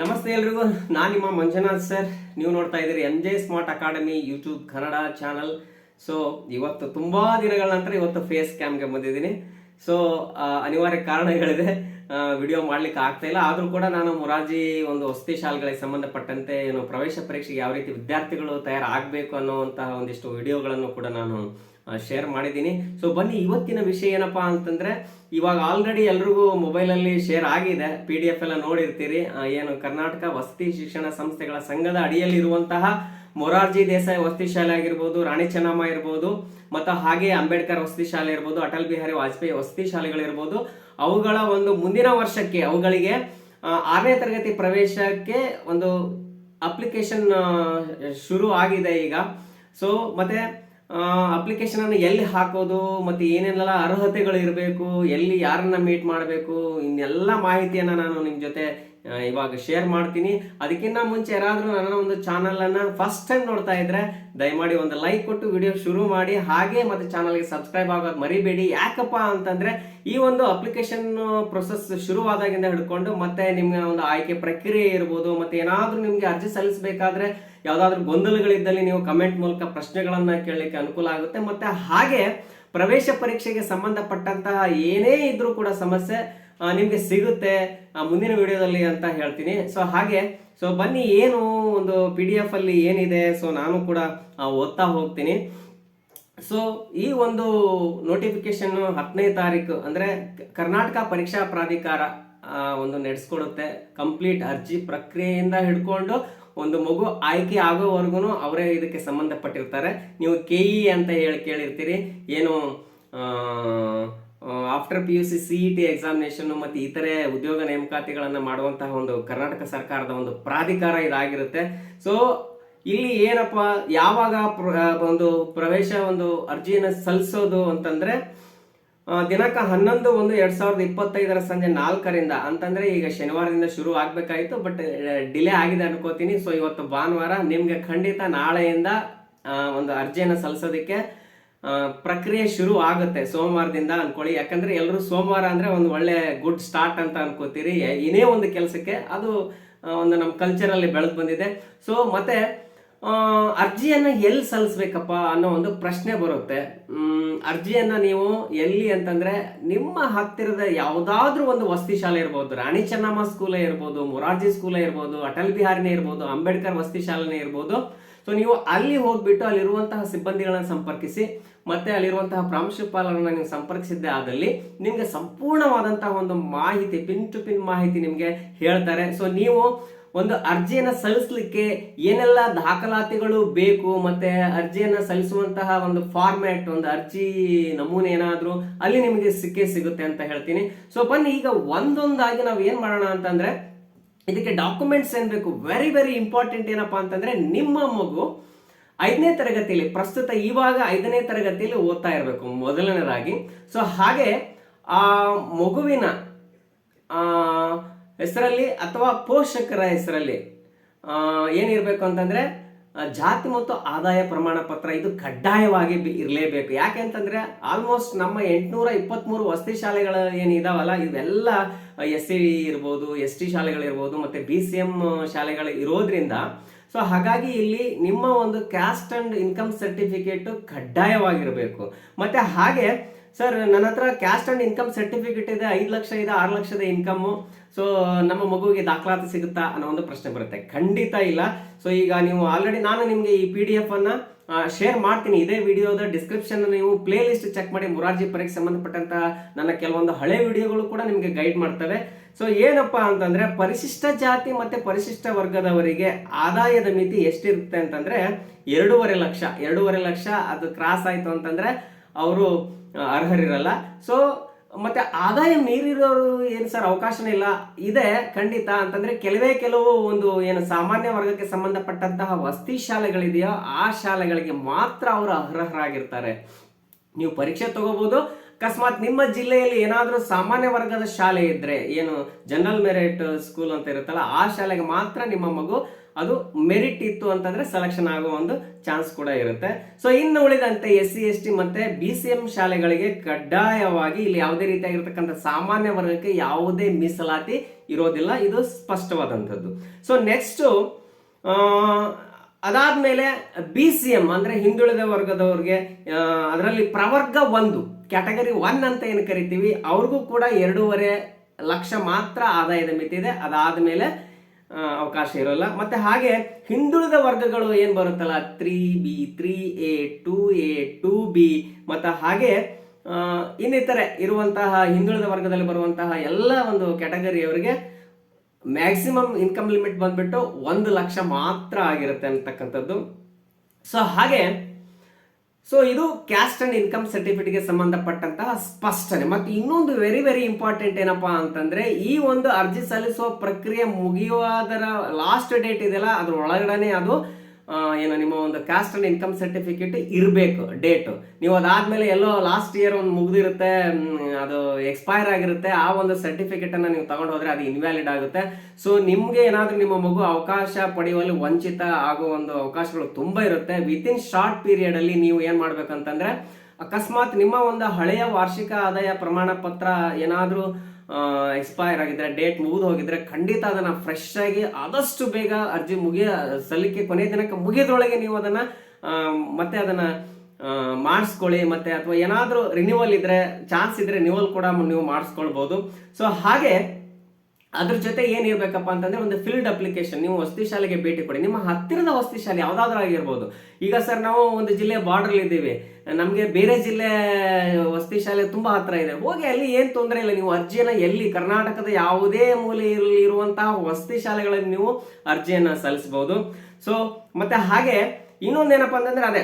ನಮಸ್ತೆ ಎಲ್ರಿಗೂ. ನಾನು ನಿಮ್ಮ ಮಂಜುನಾಥ್ ಸರ್. ನೀವು ನೋಡ್ತಾ ಇದ್ದೀರಿ M J smart academy YouTube Kannada channel. So ಇವತ್ತು ತುಂಬಾ ದಿನಗಳ ನಂತರ ಇವತ್ತು ಫೇಸ್ ಕ್ಯಾಮ್ಗೆ ಬಂದಿದ್ದೀನಿ. ಸೊ ಅನಿವಾರ್ಯ ಕಾರಣಗಳಿದೆ. ವಿಡಿಯೋ ಮಾಡ್ಲಿಕ್ಕೆ ಆಗ್ತಾ ಇಲ್ಲ. ಆದರೂ ಕೂಡ ನಾನು ಮೊರಾರ್ಜಿ ಒಂದು ವಸತಿ ಶಾಲೆಗಳಿಗೆ ಸಂಬಂಧಪಟ್ಟಂತೆ ಏನು ಪ್ರವೇಶ ಪರೀಕ್ಷೆಗೆ ಯಾವ ರೀತಿ ವಿದ್ಯಾರ್ಥಿಗಳು ತಯಾರಾಗಬೇಕು ಅನ್ನೋವಂತಹ ಒಂದಿಷ್ಟು ವಿಡಿಯೋಗಳನ್ನು ಕೂಡ ನಾನು ಶೇರ್ ಮಾಡಿದ್ದೀನಿ. ಸೊ ಬನ್ನಿ, ಇವತ್ತಿನ ವಿಷಯ ಏನಪ್ಪಾ ಅಂತಂದ್ರೆ, ಇವಾಗ ಆಲ್ರೆಡಿ ಎಲ್ರಿಗೂ ಮೊಬೈಲಲ್ಲಿ ಶೇರ್ ಆಗಿದೆ. ಪಿ ಡಿ ಎಫ್ ಎಲ್ಲ ನೋಡಿರ್ತೀರಿ. ಏನು ಕರ್ನಾಟಕ ವಸತಿ ಶಿಕ್ಷಣ ಸಂಸ್ಥೆಗಳ ಸಂಘದ ಅಡಿಯಲ್ಲಿ ಇರುವಂತಹ ಮೊರಾರ್ಜಿ ದೇಸಾಯಿ ವಸತಿ ಶಾಲೆ ಆಗಿರ್ಬೋದು, ರಾಣಿ ಚೆನ್ನಮ್ಮ ಇರ್ಬೋದು, ಮತ್ತು ಹಾಗೆ ಅಂಬೇಡ್ಕರ್ ವಸತಿ ಶಾಲೆ ಇರ್ಬೋದು, ಅಟಲ್ ಬಿಹಾರಿ ವಾಜಪೇಯಿ ವಸತಿ ಶಾಲೆಗಳಿರ್ಬೋದು. ಅವುಗಳ ಒಂದು ಮುಂದಿನ ವರ್ಷಕ್ಕೆ, ಅವುಗಳಿಗೆ ಆರನೇ ತರಗತಿ ಪ್ರವೇಶಕ್ಕೆ ಒಂದು ಅಪ್ಲಿಕೇಶನ್ ಶುರು ಆಗಿದೆ ಈಗ. ಸೊ ಮತ್ತೆ ಅಪ್ಲಿಕೇಶನ್ ಅನ್ನು ಎಲ್ಲಿ ಹಾಕೋದು, ಮತ್ತೆ ಏನೇನೆಲ್ಲ ಅರ್ಹತೆಗಳು ಇರಬೇಕು ಎಲ್ಲಿ ಯಾರನ್ನ ಮೀಟ್ ಮಾಡಬೇಕು, ಇನ್ನೆಲ್ಲ ಮಾಹಿತಿಯನ್ನ ನಾನು ನಿಮ್ಮ ಜೊತೆ ಇವಾಗ ಶೇರ್ ಮಾಡ್ತೀನಿ. ಅದಕ್ಕಿಂತ ಮುಂಚೆ ಯಾರಾದರೂ ನನ್ನ ಒಂದು ಚಾನಲನ್ನು ಫಸ್ಟ್ ಟೈಮ್ ನೋಡ್ತಾ ಇದ್ರೆ ದಯಮಾಡಿ ಒಂದು ಲೈಕ್ ಕೊಟ್ಟು ವಿಡಿಯೋ ಶುರು ಮಾಡಿ. ಹಾಗೆ ಮತ್ತೆ ಚಾನಲ್ಗೆ ಸಬ್ಸ್ಕ್ರೈಬ್ ಆಗೋದು ಮರಿಬೇಡಿ. ಯಾಕಪ್ಪ ಅಂತಂದ್ರೆ ಈ ಒಂದು ಅಪ್ಲಿಕೇಶನ್ ಪ್ರೊಸೆಸ್ ಶುರುವಾದಾಗಿಂದ ಹಿಡ್ಕೊಂಡು ಮತ್ತೆ ನಿಮ್ಗೆ ಒಂದು ಆಯ್ಕೆ ಪ್ರಕ್ರಿಯೆ ಇರ್ಬೋದು, ಮತ್ತೆ ಏನಾದರೂ ನಿಮಗೆ ಅರ್ಜಿ ಸಲ್ಲಿಸಬೇಕಾದ್ರೆ ಯಾವುದಾದ್ರೂ ಗೊಂದಲಗಳಿದ್ದಲ್ಲಿ ನೀವು ಕಮೆಂಟ್ ಮೂಲಕ ಪ್ರಶ್ನೆಗಳನ್ನು ಕೇಳಲಿಕ್ಕೆ ಅನುಕೂಲ ಆಗುತ್ತೆ. ಮತ್ತೆ ಹಾಗೆ ಪ್ರವೇಶ ಪರೀಕ್ಷೆಗೆ ಸಂಬಂಧಪಟ್ಟಂತಹ ಏನೇ ಇದ್ರೂ ಕೂಡ ಸಮಸ್ಯೆ ನಿಮ್ಗೆ ಸಿಗುತ್ತೆ ಮುಂದಿನ ವಿಡಿಯೋದಲ್ಲಿ ಅಂತ ಹೇಳ್ತೀನಿ. ಸೊ ಹಾಗೆ ಸೊ ಬನ್ನಿ, ಏನು ಒಂದು ಪಿ ಡಿ ಎಫ್ ಅಲ್ಲಿ ಏನಿದೆ ಸೊ ನಾನು ಕೂಡ ಓದ್ತಾ ಹೋಗ್ತೀನಿ. ಸೊ ಈ ಒಂದು ನೋಟಿಫಿಕೇಶನ್ ಹತ್ತನೇ ತಾರೀಕು, ಅಂದ್ರೆ ಕರ್ನಾಟಕ ಪರೀಕ್ಷಾ ಪ್ರಾಧಿಕಾರ ಒಂದು ನಡೆಸ್ಕೊಡುತ್ತೆ. ಕಂಪ್ಲೀಟ್ ಅರ್ಜಿ ಪ್ರಕ್ರಿಯೆಯಿಂದ ಹಿಡ್ಕೊಂಡು ಒಂದು ಮಗು ಆಯ್ಕೆ ಆಗೋವರೆಗೂ ಅವರೇ ಇದಕ್ಕೆ ಸಂಬಂಧಪಟ್ಟಿರ್ತಾರೆ. ನೀವು ಕೆ ಇ ಅಂತ ಹೇಳಿ ಕೇಳಿರ್ತೀರಿ. ಏನು after P U C C E T examination ಮತ್ತು ಇತರೆ ಉದ್ಯೋಗ ನೇಮಕಾತಿಗಳನ್ನು ಮಾಡುವಂತಹ ಒಂದು ಕರ್ನಾಟಕ ಸರ್ಕಾರದ ಒಂದು ಪ್ರಾಧಿಕಾರ ಇದಾಗಿರುತ್ತೆ. ಸೊ ಇಲ್ಲಿ ಏನಪ್ಪ, ಯಾವಾಗ ಒಂದು ಪ್ರವೇಶ ಒಂದು ಅರ್ಜಿಯನ್ನು ಸಲ್ಲಿಸೋದು ಅಂತಂದ್ರೆ ದಿನಾಂಕ ಹನ್ನೊಂದು ಒಂದು ಎರಡ್ ಸಾವಿರದ ಇಪ್ಪತ್ತೈದರ ಸಂಜೆ ನಾಲ್ಕರಿಂದ, ಅಂತಂದ್ರೆ ಈಗ ಶನಿವಾರದಿಂದ ಶುರು ಆಗ್ಬೇಕಾಗಿತ್ತು ಬಟ್ ಡಿಲೇ ಆಗಿದೆ ಅನ್ಕೋತೀನಿ. ಸೊ ಇವತ್ತು ಭಾನುವಾರ ನಿಮ್ಗೆ ಖಂಡಿತ ನಾಳೆಯಿಂದ ಒಂದು ಅರ್ಜಿಯನ್ನು ಸಲ್ಲಿಸೋದಕ್ಕೆ ಪ್ರಕ್ರಿಯೆ ಶುರು ಆಗುತ್ತೆ ಸೋಮವಾರದಿಂದ ಅನ್ಕೊಳ್ಳಿ. ಯಾಕಂದ್ರೆ ಎಲ್ಲರೂ ಸೋಮವಾರ ಅಂದ್ರೆ ಒಂದು ಒಳ್ಳೆ ಗುಡ್ ಸ್ಟಾರ್ಟ್ ಅಂತ ಅನ್ಕೋತೀರಿ. ಏನೇ ಒಂದು ಕೆಲಸಕ್ಕೆ ಅದು ಒಂದು ನಮ್ಮ ಕಲ್ಚರಲ್ಲಿ ಬೆಳೆದು ಬಂದಿದೆ. ಸೊ ಮತ್ತೆ ಅರ್ಜಿಯನ್ನ ಎಲ್ಲಿ ಸಲ್ಲಿಸ್ಬೇಕಪ್ಪ ಅನ್ನೋ ಒಂದು ಪ್ರಶ್ನೆ ಬರುತ್ತೆ. ಅರ್ಜಿಯನ್ನು ನೀವು ಎಲ್ಲಿ ಅಂತಂದರೆ ನಿಮ್ಮ ಹತ್ತಿರದ ಯಾವುದಾದ್ರೂ ಒಂದು ವಸತಿ ಶಾಲೆ ಇರ್ಬೋದು, ರಾಣಿ ಚೆನ್ನಮ್ಮ ಸ್ಕೂಲೇ ಇರ್ಬೋದು, ಮೊರಾರ್ಜಿ ಸ್ಕೂಲೇ ಇರ್ಬೋದು, ಅಟಲ್ ಬಿಹಾರಿನೇ ಇರ್ಬೋದು, ಅಂಬೇಡ್ಕರ್ ವಸತಿ ಶಾಲೆನೇ ಇರ್ಬೋದು. ಸೊ ನೀವು ಅಲ್ಲಿ ಹೋಗ್ಬಿಟ್ಟು ಅಲ್ಲಿರುವಂತಹ ಸಿಬ್ಬಂದಿಗಳನ್ನು ಸಂಪರ್ಕಿಸಿ, ಮತ್ತೆ ಅಲ್ಲಿರುವಂತಹ ಪ್ರಾಂಶುಪಾಲರನ್ನ ನೀವು ಸಂಪರ್ಕಿಸಿದ್ದೆ ಆದಲ್ಲಿ ನಿಮಗೆ ಸಂಪೂರ್ಣವಾದಂತಹ ಒಂದು ಮಾಹಿತಿ, ಪಿನ್ ಟು ಪಿನ್ ಮಾಹಿತಿ ನಿಮಗೆ ಹೇಳ್ತಾರೆ. ಸೊ ನೀವು ಒಂದು ಅರ್ಜಿಯನ್ನು ಸಲ್ಲಿಸಲಿಕ್ಕೆ ಏನೆಲ್ಲ ದಾಖಲಾತಿಗಳು ಬೇಕು ಮತ್ತೆ ಅರ್ಜಿಯನ್ನು ಸಲ್ಲಿಸುವಂತಹ ಒಂದು ಫಾರ್ಮ್ಯಾಟ್ ಒಂದು ಅರ್ಜಿ ನಮೂನೆ ಏನಾದರೂ ಅಲ್ಲಿ ನಿಮಗೆ ಸಿಕ್ಕೇ ಸಿಗುತ್ತೆ ಅಂತ ಹೇಳ್ತೀನಿ. ಸೊ ಬನ್ನಿ, ಈಗ ಒಂದೊಂದಾಗಿ ನಾವು ಏನು ಮಾಡೋಣ ಅಂತಂದ್ರೆ, ಇದಕ್ಕೆ ಡಾಕ್ಯುಮೆಂಟ್ಸ್ ಏನು ಬೇಕು? ವೆರಿ ವೆರಿ ಇಂಪಾರ್ಟೆಂಟ್ ಏನಪ್ಪಾ ಅಂತಂದ್ರೆ, ನಿಮ್ಮ ಮಗು ಐದನೇ ತರಗತಿಯಲ್ಲಿ ಪ್ರಸ್ತುತ ಇವಾಗ ಐದನೇ ತರಗತಿಯಲ್ಲಿ ಓದ್ತಾ ಇರಬೇಕು ಮೊದಲನೇದಾಗಿ. ಸೊ ಹಾಗೆ ಆ ಮಗುವಿನ ಹೆಸರಲ್ಲಿ ಅಥವಾ ಪೋಷಕರ ಹೆಸರಲ್ಲಿ ಏನಿರಬೇಕು ಅಂತಂದರೆ ಜಾತಿ ಮತ್ತು ಆದಾಯ ಪ್ರಮಾಣ ಪತ್ರ ಇದು ಕಡ್ಡಾಯವಾಗಿ ಇರಲೇಬೇಕು. ಯಾಕೆ ಅಂತಂದರೆ ಆಲ್ಮೋಸ್ಟ್ ನಮ್ಮ ಎಂಟುನೂರ ಇಪ್ಪತ್ಮೂರು ವಸತಿ ಶಾಲೆಗಳು ಏನಿದಾವಲ್ಲ, ಇವೆಲ್ಲ ಎಸ್ ಸಿ ಇರ್ಬೋದು, ಎಸ್ ಟಿ ಶಾಲೆಗಳಿರ್ಬೋದು ಮತ್ತು ಬಿ ಸಿ ಎಂ ಶಾಲೆಗಳು ಇರೋದ್ರಿಂದ, ಸೊ ಹಾಗಾಗಿ ಇಲ್ಲಿ ನಿಮ್ಮ ಒಂದು ಕ್ಯಾಸ್ಟ್ ಅಂಡ್ ಇನ್ಕಮ್ ಸರ್ಟಿಫಿಕೇಟು ಕಡ್ಡಾಯವಾಗಿರಬೇಕು. ಮತ್ತು ಹಾಗೆ, ಸರ್, ನನ್ನ ಹತ್ರ ಕ್ಯಾಸ್ಟ್ ಅಂಡ್ ಇನ್ಕಮ್ ಸರ್ಟಿಫಿಕೇಟ್ ಇದೆ, ಐದು ಲಕ್ಷ ಇದೆ, ಆರು ಲಕ್ಷದ ಇನ್ಕಮ್ ಸೊ ನಮ್ಮ ಮಗುವಿಗೆ ದಾಖಲಾತಿ ಸಿಗುತ್ತಾ ಅನ್ನೋ ಒಂದು ಪ್ರಶ್ನೆ ಬರುತ್ತೆ. ಖಂಡಿತ ಇಲ್ಲ. ಸೊ ಈಗ ನೀವು ಆಲ್ರೆಡಿ ನಾನು ನಿಮಗೆ ಈ ಪಿ ಡಿ ಎಫ್ ಅನ್ನ ಶೇರ್ ಮಾಡ್ತೀನಿ. ಇದೇ ವಿಡಿಯೋದ ಡಿಸ್ಕ್ರಿಪ್ಷನ್ ನೀವು ಪ್ಲೇ ಲಿಸ್ಟ್ ಚೆಕ್ ಮಾಡಿ, ಮುರಾರ್ಜಿ ಪರೀಕ್ಷೆ ಸಂಬಂಧಪಟ್ಟಂತಹ ನನ್ನ ಕೆಲವೊಂದು ಹಳೆ ವಿಡಿಯೋಗಳು ಕೂಡ ನಿಮಗೆ ಗೈಡ್ ಮಾಡ್ತವೆ. ಸೊ ಏನಪ್ಪಾ ಅಂತಂದ್ರೆ, ಪರಿಶಿಷ್ಟ ಜಾತಿ ಮತ್ತೆ ಪರಿಶಿಷ್ಟ ವರ್ಗದವರಿಗೆ ಆದಾಯದ ಮಿತಿ ಎಷ್ಟಿರುತ್ತೆ ಅಂತಂದ್ರೆ, ಎರಡೂವರೆ ಲಕ್ಷ. ಎರಡೂವರೆ ಲಕ್ಷ, ಅದು ಕ್ರಾಸ್ ಆಯ್ತು ಅಂತಂದ್ರೆ, ಅವರು ಅರ್ಹರಿರಲ್ಲ. ಸೊ ಮತ್ತೆ ಆದಾಯ ಮೀರಿರೋರು ಏನು ಸರ್ ಅವಕಾಶನೇ ಇಲ್ಲ. ಇದೆ, ಖಂಡಿತ. ಅಂತಂದ್ರೆ ಕೆಲವೇ ಕೆಲವು ಒಂದು ಏನು ಸಾಮಾನ್ಯ ವರ್ಗಕ್ಕೆ ಸಂಬಂಧಪಟ್ಟಂತಹ ವಸತಿ ಶಾಲೆಗಳಿದೆಯೋ ಆ ಶಾಲೆಗಳಿಗೆ ಮಾತ್ರ ಅವರು ಅರ್ಹರಾಗಿರ್ತಾರೆ. ನೀವು ಪರೀಕ್ಷೆ ತಗೋಬಹುದು ಅಕಸ್ಮಾತ್ ನಿಮ್ಮ ಜಿಲ್ಲೆಯಲ್ಲಿ ಏನಾದರೂ ಸಾಮಾನ್ಯ ವರ್ಗದ ಶಾಲೆ ಇದ್ರೆ, ಏನು ಜನರಲ್ ಮೆರಿಟ್ ಸ್ಕೂಲ್ ಅಂತ ಇರುತ್ತಲ್ಲ, ಆ ಶಾಲೆಗೆ ಮಾತ್ರ ನಿಮ್ಮ ಮಗು ಅದು ಮೆರಿಟ್ ಇತ್ತು ಅಂತಂದ್ರೆ ಸೆಲೆಕ್ಷನ್ ಆಗೋ ಒಂದು ಚಾನ್ಸ್ ಕೂಡ ಇರುತ್ತೆ. ಸೊ ಇನ್ನು ಉಳಿದಂತೆ ಎಸ್ ಸಿ ಎಸ್ ಟಿ ಮತ್ತೆ ಬಿ ಸಿ ಎಂ ಶಾಲೆಗಳಿಗೆ ಕಡ್ಡಾಯವಾಗಿ ಇಲ್ಲಿ ಯಾವುದೇ ರೀತಿಯಾಗಿರ್ತಕ್ಕಂಥ ಸಾಮಾನ್ಯ ವರ್ಗಕ್ಕೆ ಯಾವುದೇ ಮೀಸಲಾತಿ ಇರೋದಿಲ್ಲ. ಇದು ಸ್ಪಷ್ಟವಾದಂಥದ್ದು. ಸೊ ನೆಕ್ಸ್ಟು ಅದಾದ್ಮೇಲೆ ಬಿ ಸಿ ಎಂ ಅಂದ್ರೆ ಹಿಂದುಳಿದ ವರ್ಗದವ್ರಿಗೆ ಅದರಲ್ಲಿ ಪ್ರವರ್ಗ ಒಂದು. ಕ್ಯಾಟಗರಿ ಒನ್ ಅಂತ ಏನು ಕರಿತೀವಿ, ಅವ್ರಿಗೂ ಕೂಡ ಎರಡೂವರೆ ಲಕ್ಷ ಮಾತ್ರ ಆದಾಯದ ಮಿತಿ ಇದೆ. ಅದಾದ ಮೇಲೆ ಅವಕಾಶ ಇರೋಲ್ಲ. ಮತ್ತೆ ಹಾಗೆ ಹಿಂದುಳಿದ ವರ್ಗಗಳು ಏನು ಬರುತ್ತಲ್ಲ, three B, three A, two A, two B, ಮತ್ತು ಹಾಗೆ ಇನ್ನಿತರೆ ಇರುವಂತಹ ಹಿಂದುಳಿದ ವರ್ಗದಲ್ಲಿ ಬರುವಂತಹ ಎಲ್ಲ ಒಂದು ಕ್ಯಾಟಗರಿಯವರಿಗೆ ಮ್ಯಾಕ್ಸಿಮಮ್ ಇನ್ಕಮ್ ಲಿಮಿಟ್ ಬಂದ್ಬಿಟ್ಟು ಒಂದು ಲಕ್ಷ ಮಾತ್ರ ಆಗಿರುತ್ತೆ ಅಂತಕ್ಕಂಥದ್ದು. ಸೊ ಹಾಗೆ ಸೊ ಇದು ಕ್ಯಾಸ್ಟ್ ಅಂಡ್ ಇನ್ಕಮ್ ಸರ್ಟಿಫಿಕೇಟ್ಗೆ ಸಂಬಂಧಪಟ್ಟಂತಹ ಸ್ಪಷ್ಟನೆ. ಮತ್ತು ಇನ್ನೊಂದು ವೆರಿ ವೆರಿ ಇಂಪಾರ್ಟೆಂಟ್ ಏನಪ್ಪಾ ಅಂತಂದ್ರೆ, ಈ ಒಂದು ಅರ್ಜಿ ಸಲ್ಲಿಸುವ ಪ್ರಕ್ರಿಯೆ ಮುಗಿಯುವುದರ ಲಾಸ್ಟ್ ಡೇಟ್ ಇದೆಯಲ್ಲ ಅದ್ರ ಒಳಗಡೆ ಅದು ಏನು, ನಿಮ್ಮ ಒಂದು ಕ್ಯಾಸ್ಟ್ ಅಂಡ್ ಇನ್ಕಮ್ ಸರ್ಟಿಫಿಕೇಟ್ ಇರಬೇಕು ಡೇಟು ನೀವು ಅದಾದಮೇಲೆ ಎಲ್ಲೋ ಲಾಸ್ಟ್ ಇಯರ್ ಒಂದು ಮುಗಿದಿರುತ್ತೆ ಅದು ಎಕ್ಸ್ಪೈರ್ ಆಗಿರುತ್ತೆ, ಆ ಒಂದು ಸರ್ಟಿಫಿಕೇಟ್ ಅನ್ನ ನೀವು ತಗೊಂಡು ಹೋದ್ರೆ ಅದು ಇನ್ವ್ಯಾಲಿಡ್ ಆಗುತ್ತೆ. ಸೊ ನಿಮಗೆ ಏನಾದ್ರೂ ನಿಮ್ಮ ಮಗು ಅವಕಾಶ ಪಡೆಯುವಲ್ಲಿ ವಂಚಿತ ಆಗೋ ಒಂದು ಅವಕಾಶಗಳು ತುಂಬಾ ಇರುತ್ತೆ. ವಿತಿನ್ ಶಾರ್ಟ್ ಪೀರಿಯಡ್ ಅಲ್ಲಿ ನೀವು ಏನು ಮಾಡ್ಬೇಕಂತಂದ್ರೆ, ಅಕಸ್ಮಾತ್ ನಿಮ್ಮ ಒಂದು ಹಳೆಯ ವಾರ್ಷಿಕ ಆದಾಯ ಪ್ರಮಾಣ ಪತ್ರ ಏನಾದ್ರೂ ಎಕ್ಸ್ಪೈರ್ ಆಗಿದ್ರೆ ಡೇಟ್ ಮುಗಿದು ಹೋಗಿದ್ರೆ ಖಂಡಿತ ಅದನ್ನ ಫ್ರೆಶ್ ಆಗಿ ಆದಷ್ಟು ಬೇಗ ಅರ್ಜಿ ಮುಗಿಯ ಸಲ್ಲಿಕೆ ಕೊನೆ ದಿನಕ್ಕೆ ಮುಗಿಯೋದ್ರೊಳಗೆ ನೀವು ಅದನ್ನ ಮತ್ತೆ ಅದನ್ನ ಮಾಡಿಸ್ಕೊಳ್ಳಿ, ಮತ್ತೆ ಅಥವಾ ಏನಾದರೂ ರಿನ್ಯೂವಲ್ ಇದ್ರೆ ಚಾನ್ಸ್ ಇದ್ರೆ ರಿನ್ಯೂವಲ್ ಕೂಡ ನೀವು ಮಾಡಿಸ್ಕೊಳ್ಬಹುದು ಸೊ ಹಾಗೆ ಅದ್ರ ಜೊತೆ ಏನಿರ್ಬೇಕಪ್ಪ ಅಂತಂದ್ರೆ ಒಂದು ಫೀಲ್ಡ್ ಅಪ್ಲಿಕೇಶನ್ ನೀವು ವಸತಿ ಶಾಲೆಗೆ ಭೇಟಿ ಕೊಡಿ. ನಿಮ್ಮ ಹತ್ತಿರದ ವಸತಿ ಶಾಲೆ ಯಾವ್ದಾದ್ರು ಆಗಿರ್ಬೋದು. ಈಗ ಸರ್ ನಾವು ಒಂದು ಜಿಲ್ಲೆ ಬಾರ್ಡರ್ ಇದ್ದೀವಿ. ನಮಗೆ ಬೇರೆ ಜಿಲ್ಲೆ ವಸತಿ ಶಾಲೆ ತುಂಬ ಹತ್ರ ಇದೆ. ಹೋಗಿ ಅಲ್ಲಿ ಏನು ತೊಂದರೆ ಇಲ್ಲ. ನೀವು ಅರ್ಜಿಯನ್ನು ಎಲ್ಲಿ ಕರ್ನಾಟಕದ ಯಾವುದೇ ಮೂಲೆಯಲ್ಲಿ ಇರುವಂತಹ ವಸತಿ ಶಾಲೆಗಳಲ್ಲಿ ನೀವು ಅರ್ಜಿಯನ್ನು ಸಲ್ಲಿಸಬಹುದು. ಸೊ ಮತ್ತೆ ಹಾಗೆ ಇನ್ನೊಂದು ಏನಪ್ಪ ಅಂತಂದ್ರೆ ಅದೇ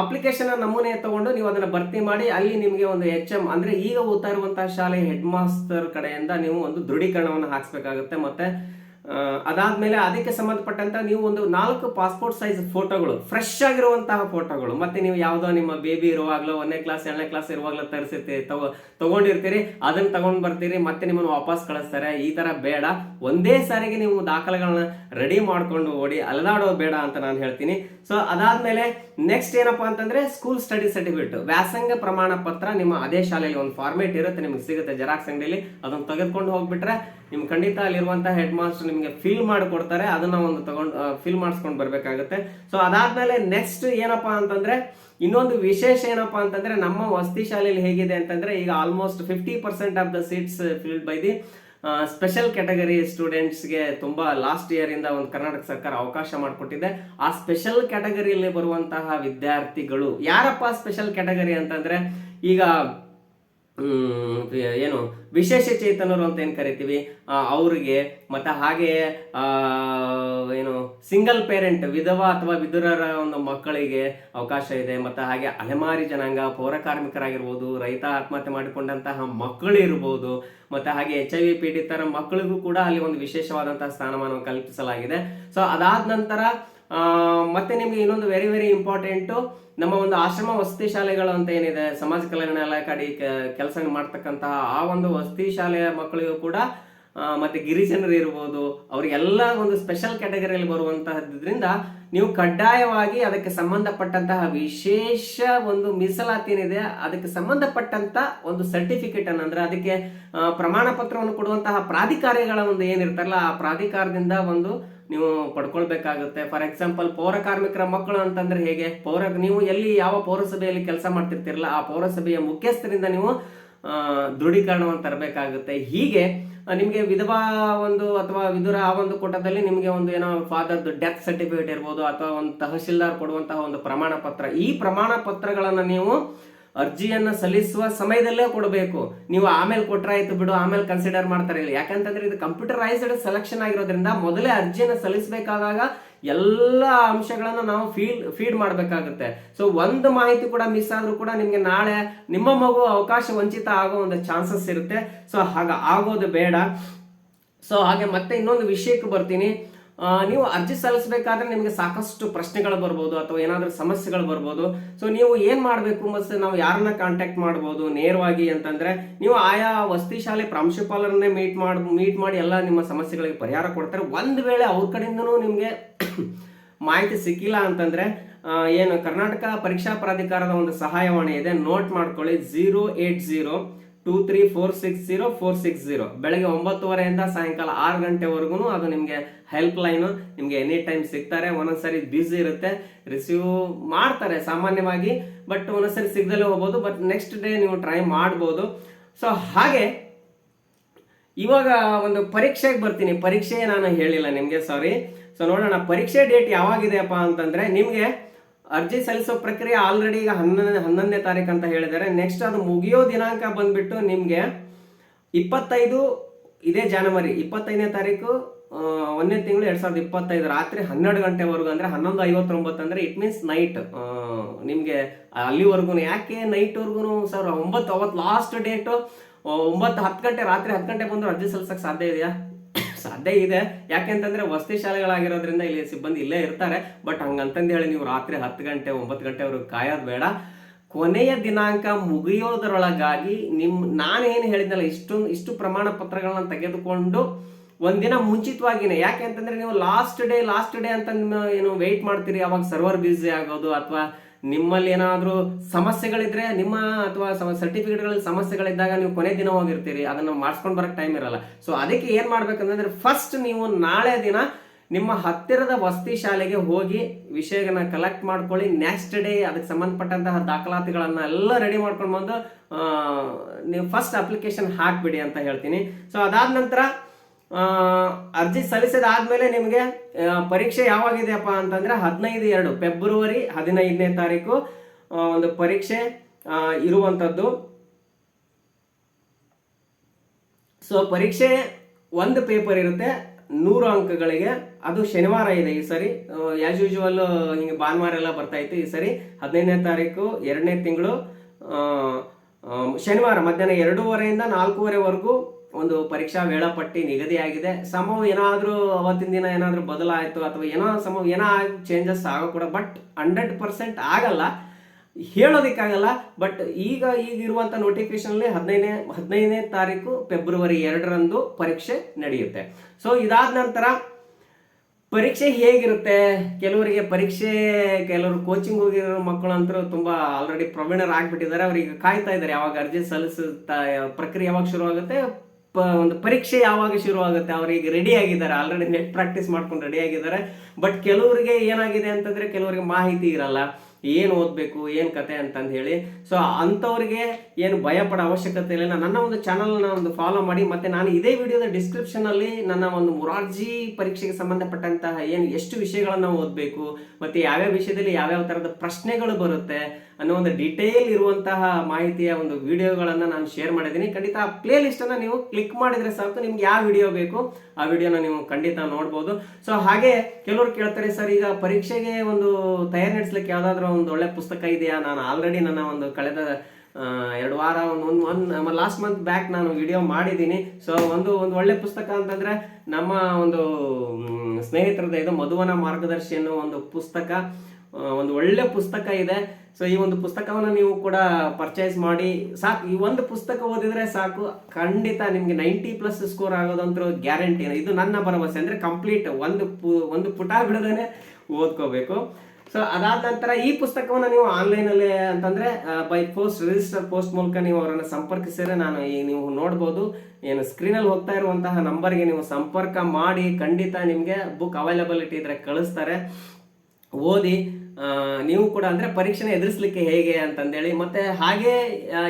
ಅಪ್ಲಿಕೇಶನ್ ನಮೂನೆ ತಗೊಂಡು ನೀವು ಅದನ್ನ ಭರ್ತಿ ಮಾಡಿ ಅಲ್ಲಿ ನಿಮಗೆ ಒಂದು ಎಚ್ ಎಂ ಅಂದ್ರೆ ಈಗ ಓದ್ತಾ ಇರುವಂತಹ ಶಾಲೆ ಹೆಡ್ ಮಾಸ್ಟರ್ ಕಡೆಯಿಂದ ನೀವು ಒಂದು ದೃಢೀಕರಣವನ್ನು ಹಾಕ್ಸ್ಬೇಕಾಗುತ್ತೆ. ಮತ್ತೆ ಅದಾದ್ಮೇಲೆ ಅದಕ್ಕೆ ಸಂಬಂಧಪಟ್ಟಂತ ನೀವು ಒಂದು ನಾಲ್ಕು ಪಾಸ್ಪೋರ್ಟ್ ಸೈಜ್ ಫೋಟೋಗಳು ಫ್ರೆಶ್ ಆಗಿರುವಂತಹ ಫೋಟೋಗಳು ಮತ್ತೆ ನೀವು ಯಾವುದೋ ನಿಮ್ಮ ಬೇಬಿ ಇರುವಾಗಲೋ, ಒಂದನೇ ಕ್ಲಾಸ್ ಎರಡನೇ ಕ್ಲಾಸ್ ಇರುವಾಗಲೋ ತರಿಸಿರ್ತೀರಿ ತಗೋ, ತಗೊಂಡಿರ್ತೀರಿ, ಅದನ್ನ ತಗೊಂಡ್ ಬರ್ತೀರಿ, ಮತ್ತೆ ನಿಮ್ಮನ್ನು ವಾಪಸ್ ಕಳಿಸ್ತಾರೆ. ಈ ತರ ಬೇಡ. ಒಂದೇ ಸಾರಿಗೆ ನೀವು ದಾಖಲೆಗಳನ್ನ ರೆಡಿ ಮಾಡ್ಕೊಂಡು ಓಡಿ ಅಲೆದಾಡೋ ಬೇಡ ಅಂತ ನಾನು ಹೇಳ್ತೀನಿ. ಸೊ ಅದಾದ್ಮೇಲೆ ನೆಕ್ಸ್ಟ್ ಏನಪ್ಪ ಅಂತಂದ್ರೆ ಸ್ಕೂಲ್ ಸ್ಟಡಿ ಸರ್ಟಿಫಿಕೇಟ್ ವ್ಯಾಸಂಗ ಪ್ರಮಾಣ ಪತ್ರ ನಿಮ್ಮ ಅದೇ ಶಾಲೆಯಲ್ಲಿ ಒಂದು ಫಾರ್ಮೇಟ್ ಇರುತ್ತೆ, ನಿಮ್ಗೆ ಸಿಗುತ್ತೆ ಜೆರಾಕ್ಸ್ ಅಂಗಡಿಯಲ್ಲಿ ಅದನ್ನು ತೆಗೆದುಕೊಂಡು ಹೋಗ್ಬಿಟ್ರೆ ನಿಮ್ ಖಂಡಿತ ಅಲ್ಲಿರುವಂತಹ ಹೆಡ್ ಮಾಸ್ಟರ್ ನಿಮಗೆ ಫಿಲ್ ಮಾಡಿಕೊಡ್ತಾರೆ, ಅದನ್ನ ಒಂದು ತಗೊಂಡು ಫಿಲ್ ಮಾಡಿಸ್ಕೊಂಡು ಬರ್ಬೇಕಾಗುತ್ತೆ. ಸೊ ಅದಾದ್ಮೇಲೆ ನೆಕ್ಸ್ಟ್ ಏನಪ್ಪಾ ಅಂತಂದ್ರೆ, ಇನ್ನೊಂದು ವಿಶೇಷ ಏನಪ್ಪಾ ಅಂತಂದ್ರೆ, ನಮ್ಮ ವಸತಿ ಶಾಲೆಯಲ್ಲಿ ಹೇಗಿದೆ ಅಂತಂದ್ರೆ, ಈಗ almost fifty percent of the seats filled by the special category ಸ್ಟೂಡೆಂಟ್ಸ್ಗೆ ತುಂಬಾ ಲಾಸ್ಟ್ ಇಯರ್ ಇಂದ ಒಂದು ಕರ್ನಾಟಕ ಸರ್ಕಾರ ಅವಕಾಶ ಮಾಡಿಕೊಟ್ಟಿದೆ. ಆ ಸ್ಪೆಷಲ್ ಕ್ಯಾಟಗರಿಯಲ್ಲಿ ಬರುವಂತಹ ವಿದ್ಯಾರ್ಥಿಗಳು, ಯಾರಪ್ಪ ಸ್ಪೆಷಲ್ ಕ್ಯಾಟಗರಿ ಅಂತಂದ್ರೆ, ಈಗ ಏನು, ವಿಶೇಷ ಚೇತನರು ಅಂತ ಏನು ಕರಿತೀವಿ? ಅವರಿಗೆ, ಮತ್ತು ಹಾಗೆ ಏನು ಸಿಂಗಲ್ ಪೇರೆಂಟ್ ವಿಧವಾ ಅಥವಾ ವಿಧುರರ ಒಂದು ಮಕ್ಕಳಿಗೆ ಅವಕಾಶ ಇದೆ. ಮತ್ತು ಹಾಗೆ ಅಲೆಮಾರಿ ಜನಾಂಗ, ಪೌರ ಕಾರ್ಮಿಕರಾಗಿರ್ಬೋದು, ರೈತ ಆತ್ಮಹತ್ಯೆ ಮಾಡಿಕೊಂಡಂತಹ ಮಕ್ಕಳು ಇರ್ಬೋದು ಮತ್ತೆ ಹಾಗೆ ಎಚ್ ಐ ವಿ ಪೀಡಿತರ ಮಕ್ಕಳಿಗೂ ಕೂಡ ಅಲ್ಲಿ ಒಂದು ವಿಶೇಷವಾದಂತಹ ಸ್ಥಾನಮಾನವನ್ನು ಕಲ್ಪಿಸಲಾಗಿದೆ. ಸೊ ಅದಾದ ನಂತರ ಮತ್ತೆ ನಿಮಗೆ ಇನ್ನೊಂದು ವೆರಿ ವೆರಿ ಇಂಪಾರ್ಟೆಂಟು ನಮ್ಮ ಒಂದು ಆಶ್ರಮ ವಸತಿ ಶಾಲೆಗಳು ಅಂತ ಏನಿದೆ, ಸಮಾಜ ಕಲ್ಯಾಣ ಇಲಾಖೆ ಕೆಲಸ ಮಾಡ್ತಕ್ಕಂತಹ ಆ ಒಂದು ವಸತಿ ಶಾಲೆಯ ಮಕ್ಕಳಿಗೂ ಕೂಡ ಮತ್ತು ಗಿರಿಜನರು ಇರ್ಬೋದು, ಅವರಿಗೆಲ್ಲ ಒಂದು ಸ್ಪೆಷಲ್ ಕ್ಯಾಟಗರಿಯಲ್ಲಿ ಬರುವಂತಹದ್ರಿಂದ ನೀವು ಕಡ್ಡಾಯವಾಗಿ ಅದಕ್ಕೆ ಸಂಬಂಧಪಟ್ಟಂತಹ ವಿಶೇಷ ಒಂದು ಮೀಸಲಾತಿ ಏನಿದೆ, ಅದಕ್ಕೆ ಸಂಬಂಧಪಟ್ಟಂತ ಒಂದು ಸರ್ಟಿಫಿಕೇಟ್ ಅನ್ನ, ಅಂದ್ರೆ ಅದಕ್ಕೆ ಪ್ರಮಾಣ ಪತ್ರವನ್ನು ಕೊಡುವಂತಹ ಪ್ರಾಧಿಕಾರಿಗಳ ಒಂದು ಏನಿರ್ತಾರಲ್ಲ, ಆ ಪ್ರಾಧಿಕಾರದಿಂದ ಒಂದು ನೀವು ಪಡ್ಕೊಳ್ಬೇಕಾಗುತ್ತೆ. ಫಾರ್ ಎಕ್ಸಾಂಪಲ್ ಪೌರ ಕಾರ್ಮಿಕರ ಮಕ್ಕಳು ಅಂತಂದ್ರೆ ಹೇಗೆ? ಪೌರ, ನೀವು ಎಲ್ಲಿ ಯಾವ ಪೌರಸಭೆಯಲ್ಲಿ ಕೆಲಸ ಮಾಡ್ತಿರ್ತಿರಲ್ಲ, ಆ ಪೌರಸಭೆಯ ಮುಖ್ಯಸ್ಥರಿಂದ ನೀವು ದೃಢೀಕರಣವನ್ನು ತರಬೇಕಾಗುತ್ತೆ. ಹೀಗೆ ನಿಮಗೆ ವಿಧವಾ ಒಂದು ಅಥವಾ ವಿದುರ ಆ ಒಂದು ಕೂಟದಲ್ಲಿ ನಿಮಗೆ ಒಂದು ಏನೋ ಫಾದರ್ದು ಡೆತ್ ಸರ್ಟಿಫಿಕೇಟ್ ಇರ್ಬೋದು, ಅಥವಾ ಒಂದು ತಹಶೀಲ್ದಾರ್ ಕೊಡುವಂತಹ ಒಂದು ಪ್ರಮಾಣ ಪತ್ರ ಈ ಪ್ರಮಾಣ ಪತ್ರಗಳನ್ನು ನೀವು ಅರ್ಜಿಯನ್ನ ಸಲ್ಲಿಸುವ ಸಮಯದಲ್ಲೇ ಕೊಡಬೇಕು. ನೀವು ಆಮೇಲೆ ಕೊಟ್ಟರೆ ಆಯ್ತು ಬಿಡು, ಆಮೇಲೆ ಕನ್ಸಿಡರ್ ಮಾಡ್ತಾರೆ ಇಲ್ಲ. ಯಾಕಂತಂದ್ರೆ ಇದು ಕಂಪ್ಯೂಟರೈಸ್ಡ್ ಸೆಲೆಕ್ಷನ್ ಆಗಿರೋದ್ರಿಂದ ಮೊದಲೇ ಅರ್ಜಿಯನ್ನು ಸಲ್ಲಿಸಬೇಕಾದಾಗ ಎಲ್ಲ ಅಂಶಗಳನ್ನು ನಾವು ಫೀಡ್ ಫೀಡ್ ಮಾಡಬೇಕಾಗುತ್ತೆ. ಸೊ ಒಂದು ಮಾಹಿತಿ ಕೂಡ ಮಿಸ್ ಆದ್ರೂ ಕೂಡ ನಿಮಗೆ ನಾಳೆ ನಿಮ್ಮ ಮಗು ಅವಕಾಶ ವಂಚಿತ ಆಗೋ ಒಂದು ಚಾನ್ಸಸ್ ಇರುತ್ತೆ. ಸೊ ಹಾಗ, ಆಗೋದು ಬೇಡ. ಸೊ ಹಾಗೆ ಮತ್ತೆ ಇನ್ನೊಂದು ವಿಷಯಕ್ಕೆ ಬರ್ತೀನಿ. ನೀವು ಅರ್ಜಿ ಸಲ್ಲಿಸಬೇಕಾದ್ರೆ ನಿಮಗೆ ಸಾಕಷ್ಟು ಪ್ರಶ್ನೆಗಳು ಬರ್ಬೋದು ಅಥವಾ ಏನಾದರೂ ಸಮಸ್ಯೆಗಳು ಬರ್ಬೋದು. ಸೊ ನೀವು ಏನು ಮಾಡಬೇಕು ಮತ್ತು ನಾವು ಯಾರನ್ನ ಕಾಂಟ್ಯಾಕ್ಟ್ ಮಾಡ್ಬೋದು ನೇರವಾಗಿ ಅಂತಂದರೆ ನೀವು ಆಯಾ ವಸತಿ ಶಾಲೆ ಪ್ರಾಂಶುಪಾಲರನ್ನೇ ಮೀಟ್ ಮಾಡಿ ಮೀಟ್ ಮಾಡಿ ಎಲ್ಲ ನಿಮ್ಮ ಸಮಸ್ಯೆಗಳಿಗೆ ಪರಿಹಾರ ಕೊಡ್ತಾರೆ. ಒಂದು ವೇಳೆ ಅವ್ರ ಕಡೆಯಿಂದನೂ ನಿಮಗೆ ಮಾಹಿತಿ ಸಿಕ್ಕಿಲ್ಲ ಅಂತಂದರೆ ಏನು ಕರ್ನಾಟಕ ಪರೀಕ್ಷಾ ಪ್ರಾಧಿಕಾರದ ಒಂದು ಸಹಾಯವಾಣಿ ಇದೆ. ನೋಟ್ ಮಾಡ್ಕೊಳ್ಳಿ zero eight zero two three four six zero four six zero ಬೆಳಗ್ಗೆ ಒಂಬತ್ತುವರೆಯಿಂದ ಸಾಯಂಕಾಲ ಆರು ಗಂಟೆವರೆಗೂ ಅದು ನಿಮಗೆ ಹೆಲ್ಪ್ ಲೈನು ನಿಮಗೆ ಎನಿ ಟೈಮ್ ಸಿಗ್ತಾರೆ. ಒಂದೊಂದ್ಸರಿ ಬ್ಯುಸಿ ಇರುತ್ತೆ. ರಿಸೀವ್ ಮಾಡ್ತಾರೆ ಸಾಮಾನ್ಯವಾಗಿ ಬಟ್ ಒಂದೊಂದ್ಸರಿ ಸಿಗ್ದಲ್ಲೇ ಹೋಗ್ಬೋದು ಬಟ್ ನೆಕ್ಸ್ಟ್ ಡೇ ನೀವು ಟ್ರೈ ಮಾಡ್ಬೋದು. ಸೊ ಹಾಗೆ ಇವಾಗ ಒಂದು ಪರೀಕ್ಷೆಗೆ ಬರ್ತೀನಿ. ಪರೀಕ್ಷೆ ನಾನು ಹೇಳಿಲ್ಲ ನಿಮಗೆ ಸಾರಿ ಸೊ ನೋಡೋಣ, ಪರೀಕ್ಷೆ ಡೇಟ್ ಯಾವಾಗಿದೆಯಪ್ಪ ಅಂತಂದರೆ ನಿಮಗೆ ಅರ್ಜಿ ಸಲ್ಲಿಸೋ ಪ್ರಕ್ರಿಯೆ ಆಲ್ರೆಡಿ ಈಗ ಹನ್ನೊಂದು, ಹನ್ನೊಂದನೇ ತಾರೀಕು ಅಂತ ಹೇಳಿದ್ದಾರೆ. ನೆಕ್ಸ್ಟ್ ಅದು ಮುಗಿಯೋ ದಿನಾಂಕ ಬಂದ್ಬಿಟ್ಟು ನಿಮಗೆ ಇಪ್ಪತ್ತೈದು, ಇದೇ ಜನವರಿ ಇಪ್ಪತ್ತೈದನೇ ತಾರೀಕು ಒಂದನೇ ತಿಂಗಳು ಎರಡ್ ಸಾವಿರದ ಇಪ್ಪತ್ತೈದು ರಾತ್ರಿ ಹನ್ನೆರಡು ಗಂಟೆವರೆಗೂ ಅಂದ್ರೆ ಹನ್ನೊಂದು ಐವತ್ತೊಂಬತ್ತು ಅಂದ್ರೆ ಇಟ್ ಮೀನ್ಸ್ ನೈಟ್ ನಿಮಗೆ ಅಲ್ಲಿವರೆಗೂ ಯಾಕೆ ನೈಟ್ವರೆಗೂ ಸಾವಿರ ಒಂಬತ್ತು ಅವತ್ತು ಲಾಸ್ಟ್ ಡೇಟು ಒಂಬತ್ತು ಹತ್ತು ಗಂಟೆ, ರಾತ್ರಿ ಹತ್ತು ಗಂಟೆ ಬಂದರೂ ಅರ್ಜಿ ಸಲ್ಲಿಸೋಕೆ ಸಾಧ್ಯ ಇದೆಯಾ? ಸಾಧ್ಯ ಇದೆ. ಯಾಕೆಂತಂದ್ರೆ ವಸತಿ ಶಾಲೆಗಳಾಗಿರೋದ್ರಿಂದ ಇಲ್ಲಿ ಸಿಬ್ಬಂದಿ ಇಲ್ಲೇ ಇರ್ತಾರೆ. ಬಟ್ ಹೇಳಿ ನೀವು ರಾತ್ರಿ ಹತ್ತು ಗಂಟೆ, ಒಂಬತ್ತು ಗಂಟೆವರೆಗೂ ಕಾಯೋದು ಬೇಡ. ಕೊನೆಯ ದಿನಾಂಕ ಮುಗಿಯೋದರೊಳಗಾಗಿ ನಿಮ್ ನಾನೇನು ಹೇಳಿದ್ನಲ್ಲ, ಇಷ್ಟೊಂದು, ಇಷ್ಟು ಪ್ರಮಾಣ ಪತ್ರಗಳನ್ನ ತೆಗೆದುಕೊಂಡು ಒಂದಿನ ಮುಂಚಿತವಾಗಿನೇ, ಯಾಕೆ ಅಂತಂದ್ರೆ ನೀವು ಲಾಸ್ಟ್ ಡೇ ಲಾಸ್ಟ್ ಡೇ ಅಂತ ಏನು ವೆಯ್ಟ್ ಮಾಡ್ತೀರಿ ಅವಾಗ ಸರ್ವರ್ ಬ್ಯುಸಿ ಆಗೋದು ಅಥವಾ ನಿಮ್ಮಲ್ಲಿ ಏನಾದರೂ ಸಮಸ್ಯೆಗಳಿದ್ರೆ, ನಿಮ್ಮ ಅಥವಾ ಸರ್ಟಿಫಿಕೇಟ್ಗಳಲ್ಲಿ ಸಮಸ್ಯೆಗಳಿದ್ದಾಗ ನೀವು ಕೊನೆ ದಿನ ಹೋಗಿರ್ತೀರಿ ಅದನ್ನು ಮಾಡಿಸ್ಕೊಂಡು ಬರೋಕ್ಕೆ ಟೈಮ್ ಇರಲ್ಲ. ಸೊ ಅದಕ್ಕೆ ಏನು ಮಾಡ್ಬೇಕಂತಂದ್ರೆ ಫಸ್ಟ್ ನೀವು ನಾಳೆ ದಿನ ನಿಮ್ಮ ಹತ್ತಿರದ ವಸತಿ ಶಾಲೆಗೆ ಹೋಗಿ ವಿಷಯಗಳನ್ನ ಕಲೆಕ್ಟ್ ಮಾಡ್ಕೊಳ್ಳಿ ನೆಕ್ಸ್ಟ್ ಡೇ ಅದಕ್ಕೆ ಸಂಬಂಧಪಟ್ಟಂತಹ ದಾಖಲಾತಿಗಳನ್ನು ಎಲ್ಲ ರೆಡಿ ಮಾಡ್ಕೊಂಡು ಬಂದು ನೀವು ಫಸ್ಟ್ ಅಪ್ಲಿಕೇಶನ್ ಹಾಕಿಬಿಡಿ ಅಂತ ಹೇಳ್ತೀನಿ. ಸೊ ಅದಾದ ನಂತರ ಅರ್ಜಿ ಸಲ್ಲಿಸಿದಾದ್ಮೇಲೆ ನಿಮಗೆ ಪರೀಕ್ಷೆ ಯಾವಾಗಿದೆಯಪ್ಪ ಅಂತಂದ್ರೆ ಹದಿನೈದು ಎರಡು, ಫೆಬ್ರವರಿ ಹದಿನೈದನೇ ತಾರೀಕು ಒಂದು ಪರೀಕ್ಷೆ ಇರುವಂಥದ್ದು. ಸೊ ಪರೀಕ್ಷೆ ಒಂದು ಪೇಪರ್ ಇರುತ್ತೆ, ನೂರು ಅಂಕಗಳಿಗೆ. ಅದು ಶನಿವಾರ ಇದೆ ಈ ಸರಿ. ಆ್ಯಸ್ ಯೂಶುವಲ್ ಹಿಂಗೆ ಭಾನುವಾರ ಎಲ್ಲ ಬರ್ತಾ ಇತ್ತು ಈ ಸರಿ. ಹದಿನೈದನೇ ತಾರೀಕು, ಎರಡನೇ ತಿಂಗಳು ಶನಿವಾರ ಮಧ್ಯಾಹ್ನ ಎರಡೂವರೆಯಿಂದ ನಾಲ್ಕೂವರೆವರೆಗೂ ಒಂದು ಪರೀಕ್ಷಾ ವೇಳಾಪಟ್ಟಿ ನಿಗದಿಯಾಗಿದೆ. ಸಮವು ಏನಾದರೂ ಅವತ್ತಿನ ದಿನ ಏನಾದರೂ ಬದಲಾಯಿತು ಅಥವಾ ಏನೋ ಸಮ ಏನೋ ಚೇಂಜಸ್ ಆಗೋ ಕೂಡ ಬಟ್ ಹಂಡ್ರೆಡ್ ಪರ್ಸೆಂಟ್ ಆಗಲ್ಲ. ಹೇಳೋದಕ್ಕಾಗಲ್ಲ ಬಟ್ ಈಗ ಈಗಿರುವಂಥ ನೋಟಿಫಿಕೇಶನಲ್ಲಿ ಹದಿನೈದನೇ ಹದಿನೈದನೇ ತಾರೀಕು ಫೆಬ್ರವರಿ ಎರಡರಂದು ಪರೀಕ್ಷೆ ನಡೆಯುತ್ತೆ. ಸೊ ಇದಾದ ನಂತರ ಪರೀಕ್ಷೆ ಹೇಗಿರುತ್ತೆ? ಕೆಲವರಿಗೆ ಪರೀಕ್ಷೆ, ಕೆಲವರು ಕೋಚಿಂಗ್ ಹೋಗಿರೋ ಮಕ್ಕಳು ಅಂತೂ ತುಂಬ ಆಲ್ರೆಡಿ ಪ್ರವೀಣರ್ ಆಗಿಬಿಟ್ಟಿದ್ದಾರೆ ಅವ್ರಿಗೆ ಕಾಯ್ತಾ ಇದ್ದಾರೆ, ಯಾವಾಗ ಅರ್ಜಿ ಸಲ್ಲಿಸುತ್ತಾ, ಪ್ರಕ್ರಿಯೆ ಯಾವಾಗ ಶುರು ಆಗುತ್ತೆ ಪ- ಒಂದು ಪರೀಕ್ಷೆ ಯಾವಾಗ ಶುರುವಾಗುತ್ತೆ ಅವರಿಗೆ ರೆಡಿ ಆಗಿದ್ದಾರೆ ಆಲ್ರೆಡಿ ನೆಟ್ ಪ್ರಾಕ್ಟೀಸ್ ಮಾಡ್ಕೊಂಡು ರೆಡಿ ಆಗಿದ್ದಾರೆ. ಬಟ್ ಕೆಲವರಿಗೆ ಏನಾಗಿದೆ ಅಂತಂದ್ರೆ, ಕೆಲವರಿಗೆ ಮಾಹಿತಿ ಇರಲ್ಲ. ಏನು ಓದಬೇಕು, ಏನು ಕತೆ ಅಂತಂದು ಹೇಳಿ. ಸೊ ಅಂಥವ್ರಿಗೆ ಏನು ಭಯ ಪಡೋ ಅವಶ್ಯಕತೆ ಇಲ್ಲ. ನನ್ನ ಒಂದು ಚಾನಲ್ನ ಒಂದು ಫಾಲೋ ಮಾಡಿ, ಮತ್ತೆ ನಾನು ಇದೇ ವಿಡಿಯೋದ ಡಿಸ್ಕ್ರಿಪ್ಷನಲ್ಲಿ ನನ್ನ ಒಂದು ಮುರಾರ್ಜಿ ಪರೀಕ್ಷೆಗೆ ಸಂಬಂಧಪಟ್ಟಂತಹ ಏನು ಎಷ್ಟು ವಿಷಯಗಳನ್ನು ಓದಬೇಕು, ಮತ್ತು ಯಾವ್ಯಾವ ವಿಷಯದಲ್ಲಿ ಯಾವ್ಯಾವ ಥರದ ಪ್ರಶ್ನೆಗಳು ಬರುತ್ತೆ ಅನ್ನೋ ಒಂದು ಡಿಟೇಲ್ ಇರುವಂತಹ ಮಾಹಿತಿಯ ಒಂದು ವಿಡಿಯೋಗಳನ್ನು ನಾನು ಶೇರ್ ಮಾಡಿದ್ದೀನಿ. ಖಂಡಿತ ಆ ಪ್ಲೇ ಲಿಸ್ಟನ್ನು ನೀವು ಕ್ಲಿಕ್ ಮಾಡಿದರೆ ಸಾಕು, ನಿಮ್ಗೆ ಯಾವ ವಿಡಿಯೋ ಬೇಕು, ಆ ವಿಡಿಯೋನ ನೀವು ಖಂಡಿತ ನೋಡ್ಬೋದು. ಸೊ ಹಾಗೆ ಕೆಲವರು ಕೇಳ್ತಾರೆ, ಸರ್, ಈಗ ಪರೀಕ್ಷೆಗೆ ಒಂದು ತಯಾರಿ ನಡೆಸ್ಲಿಕ್ಕೆ ಯಾವ್ದಾದ್ರು ಒಂದು ಒಳ್ಳೆ ಪುಸ್ತಕ ಇದೆಯಾ? ನಾನು ಆಲ್ರೆಡಿ ನನ್ನ ಒಂದು ಕಳೆದ ಎರಡು ವಾರ, ಒಂದು ಒಂದು ಒಂದು ಲಾಸ್ಟ್ ಮಂತ್ ಬ್ಯಾಕ್ ನಾನು ವಿಡಿಯೋ ಮಾಡಿದ್ದೀನಿ. ಸೊ ಒಂದು ಒಂದು ಒಳ್ಳೆ ಪುಸ್ತಕ ಅಂತಂದ್ರೆ ನಮ್ಮ ಒಂದು ಸ್ನೇಹಿತರದ ಇದು ಮಧುವನ ಮಾರ್ಗದರ್ಶಿ ಅನ್ನೋ ಒಂದು ಪುಸ್ತಕ ಒಂದು ಒಳ್ಳೆ ಪುಸ್ತಕ ಇದೆ. ಸೊ ಈ ಒಂದು ಪುಸ್ತಕವನ್ನು ನೀವು ಕೂಡ ಪರ್ಚೇಸ್ ಮಾಡಿ. ಸಾಕು, ಈ ಒಂದು ಪುಸ್ತಕ ಓದಿದ್ರೆ ಸಾಕು. ಖಂಡಿತ ನಿಮಗೆ ನೈಂಟಿ ಪ್ಲಸ್ ಸ್ಕೋರ್ ಆಗೋದಂತೂ ಗ್ಯಾರಂಟಿ ಇದು ನನ್ನ ಭರವಸೆ. ಅಂದ್ರೆ ಕಂಪ್ಲೀಟ್ ಒಂದು ಒಂದು ಪುಟ ಬಿಡದೇನೆ ಓದ್ಕೋಬೇಕು. ಸೊ ಅದಾದ ನಂತರ ಈ ಪುಸ್ತಕವನ್ನು ನೀವು ಆನ್ಲೈನಲ್ಲಿ ಅಂತಂದ್ರೆ ಬೈ ಪೋಸ್ಟ್ ರಿಜಿಸ್ಟರ್ ಪೋಸ್ಟ್ ಮೂಲಕ ನೀವು ಅವರನ್ನು ಸಂಪರ್ಕಿಸಿದ್ರೆ ನಾನು ಈ ನೀವು ನೋಡ್ಬೋದು. ಏನು ಸ್ಕ್ರೀನಲ್ಲಿ ಹೋಗ್ತಾ ಇರುವಂತಹ ನಂಬರ್ಗೆ ನೀವು ಸಂಪರ್ಕ ಮಾಡಿ ಖಂಡಿತ ನಿಮಗೆ ಬುಕ್ ಅವೈಲಬಿಲಿಟಿ ಇದ್ರೆ ಕಳಿಸ್ತಾರೆ. ಓದಿ ನೀವು ಕೂಡ ಅಂದ್ರೆ ಪರೀಕ್ಷೆನ ಎದುರಿಸಲಿಕ್ಕೆ ಹೇಗೆ ಅಂತಂದೇಳಿ, ಮತ್ತೆ ಹಾಗೆ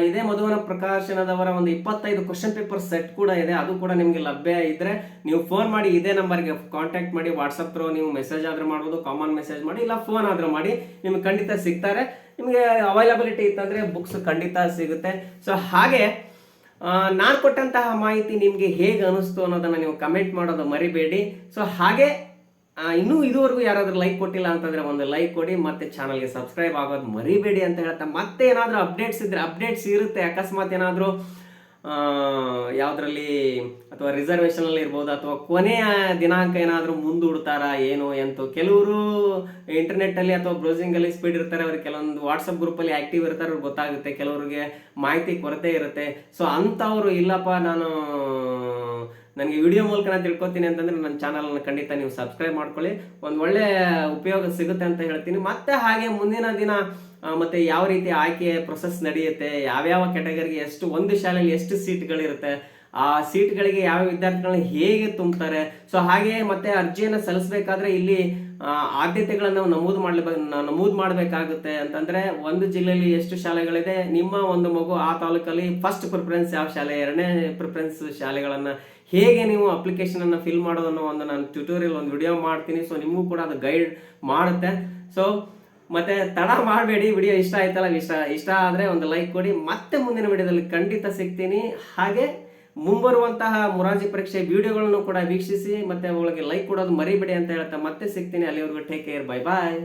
ಇದೇ ಮಧುವನ ಪ್ರಕಾಶನದವರ ಒಂದು ಇಪ್ಪತ್ತೈದು ಕ್ವಶನ್ ಪೇಪರ್ ಸೆಟ್ ಕೂಡ ಇದೆ, ಅದು ಕೂಡ ನಿಮಗೆ ಲಭ್ಯ ಇದ್ರೆ ನೀವು ಫೋನ್ ಮಾಡಿ ಇದೇ ನಂಬರ್ಗೆ ಕಾಂಟ್ಯಾಕ್ಟ್ ಮಾಡಿ ವಾಟ್ಸಪ್ ಥ್ರೂ ನೀವು ಮೆಸೇಜ್ ಆದ್ರೂ ಮಾಡ್ಬೋದು ಕಾಮನ್ ಮೆಸೇಜ್ ಮಾಡಿ, ಇಲ್ಲ ಫೋನ್ ಆದ್ರೂ ಮಾಡಿ, ನಿಮ್ಗೆ ಖಂಡಿತ ಸಿಗ್ತಾರೆ. ನಿಮಗೆ ಅವೈಲಬಿಲಿಟಿ ಇತ್ತಂದ್ರೆ ಬುಕ್ಸ್ ಖಂಡಿತ ಸಿಗುತ್ತೆ. ಸೊ ಹಾಗೆ ನಾನು ಕೊಟ್ಟಂತಹ ಮಾಹಿತಿ ನಿಮಗೆ ಹೇಗೆ ಅನಿಸ್ತು ಅನ್ನೋದನ್ನ ನೀವು ಕಮೆಂಟ್ ಮಾಡೋದು ಮರಿಬೇಡಿ. ಸೊ ಹಾಗೆ ಇನ್ನೂ ಇದುವರೆಗೂ ಯಾರಾದರೂ ಲೈಕ್ ಕೊಟ್ಟಿಲ್ಲ ಅಂತಂದರೆ ಒಂದು ಲೈಕ್ ಕೊಡಿ, ಮತ್ತೆ ಚಾನಲ್ಗೆ ಸಬ್ಸ್ಕ್ರೈಬ್ ಆಗೋದು ಮರಿಬೇಡಿ ಅಂತ ಹೇಳ್ತಾ ಮತ್ತೆ ಏನಾದರೂ ಅಪ್ಡೇಟ್ಸ್ ಇದ್ದರೆ ಅಪ್ಡೇಟ್ಸ್ ಇರುತ್ತೆ, ಅಕಸ್ಮಾತ್ ಏನಾದರೂ ಯಾವುದರಲ್ಲಿ ಅಥವಾ ರಿಸರ್ವೇಷನಲ್ಲಿ ಇರ್ಬೋದು, ಅಥವಾ ಕೊನೆಯ ದಿನಾಂಕ ಏನಾದರೂ ಮುಂದೂಡ್ತಾರಾ, ಏನು, ಎಂತು, ಕೆಲವರು ಇಂಟರ್ನೆಟ್ಟಲ್ಲಿ ಅಥವಾ ಬ್ರೌಸಿಂಗಲ್ಲಿ ಸ್ಪೀಡ್ ಇರ್ತಾರೆ ಅವ್ರಿಗೆ ಕೆಲವೊಂದು ವಾಟ್ಸಪ್ ಗ್ರೂಪಲ್ಲಿ ಆ್ಯಕ್ಟಿವ್ ಇರ್ತಾರೆ, ಅವ್ರಿಗೆ ಗೊತ್ತಾಗುತ್ತೆ, ಕೆಲವರಿಗೆ ಮಾಹಿತಿ ಕೊರತೆ ಇರುತ್ತೆ. ಸೊ ಅಂಥವ್ರು ಇಲ್ಲಪ್ಪ, ನಾನು ನನಗೆ ವಿಡಿಯೋ ಮೂಲಕ ನಾನು ತಿಳ್ಕೊತೀನಿ ಅಂತಂದ್ರೆ ನನ್ನ ಚಾನಲನ್ನು ಖಂಡಿತ ನೀವು ಸಬ್ಸ್ಕ್ರೈಬ್ ಮಾಡ್ಕೊಳ್ಳಿ. ಒಂದು ಒಳ್ಳೆ ಉಪಯೋಗ ಸಿಗುತ್ತೆ ಅಂತ ಹೇಳ್ತೀನಿ. ಮತ್ತೆ ಹಾಗೆ ಮುಂದಿನ ದಿನ ಮತ್ತೆ ಯಾವ ರೀತಿ ಆಯ್ಕೆ ಪ್ರೊಸೆಸ್ ನಡೆಯುತ್ತೆ, ಯಾವ್ಯಾವ ಕ್ಯಾಟಗರಿಗೆ ಎಷ್ಟು, ಒಂದು ಶಾಲೆಯಲ್ಲಿ ಎಷ್ಟು ಸೀಟ್ಗಳಿರುತ್ತೆ ಆ ಸೀಟ್ಗಳಿಗೆ ಯಾವ ವಿದ್ಯಾರ್ಥಿಗಳನ್ನ ಹೇಗೆ ತುಂಬ್ತಾರೆ. ಸೊ ಹಾಗೆ ಮತ್ತೆ ಅರ್ಜಿಯನ್ನು ಸಲ್ಲಿಸಬೇಕಾದ್ರೆ ಇಲ್ಲಿ ಆದ್ಯತೆಗಳನ್ನು ನಾವು ನಮೂದು ಮಾಡಬೇಕು ನಮೂದು ಮಾಡಬೇಕಾಗುತ್ತೆ. ಅಂತಂದ್ರೆ ಒಂದು ಜಿಲ್ಲೆಯಲ್ಲಿ ಎಷ್ಟು ಶಾಲೆಗಳಿದೆ, ನಿಮ್ಮ ಒಂದು ಮಗು ಆ ತಾಲೂಕಲ್ಲಿ ಫಸ್ಟ್ ಪ್ರಿಫರೆನ್ಸ್ ಯಾವ ಶಾಲೆ, ಎರಡನೇ ಪ್ರಿಫರೆನ್ಸ್ ಶಾಲೆಗಳನ್ನ ಹೇಗೆ ನೀವು ಅಪ್ಲಿಕೇಶನ್ ಅನ್ನ ಫಿಲ್ ಮಾಡೋದನ್ನು ಒಂದು ನಾನು ಟ್ಯೂಟೋರಿಯಲ್ ಒಂದು ವಿಡಿಯೋ ಮಾಡ್ತೀನಿ. ಸೊ ನಿಮಗೂ ಕೂಡ ಅದು ಗೈಡ್ ಮಾಡುತ್ತೆ. ಸೊ ಮತ್ತೆ ತಡ ಮಾಡಬೇಡಿ. ವಿಡಿಯೋ ಇಷ್ಟ ಆಯ್ತಲ್ಲ, ಇಷ್ಟ ಇಷ್ಟ ಆದರೆ ಒಂದು ಲೈಕ್ ಕೊಡಿ. ಮತ್ತೆ ಮುಂದಿನ ವಿಡಿಯೋದಲ್ಲಿ ಖಂಡಿತ ಸಿಗ್ತೀನಿ. ಹಾಗೆ ಮುಂಬರುವಂತಹ ಮುರಾಜಿ ಪರೀಕ್ಷೆ ವಿಡಿಯೋಗಳನ್ನು ಕೂಡ ವೀಕ್ಷಿಸಿ, ಮತ್ತೆ ಅವುಗಳಿಗೆ ಲೈಕ್ ಕೊಡೋದು ಮರಿಬೇಡಿ ಅಂತ ಹೇಳ್ತಾ ಮತ್ತೆ ಸಿಗ್ತೀನಿ. ಅಲ್ಲಿವರೆಗೂ ಟೇಕ್ ಕೇರ್ ಬೈ ಬಾಯ್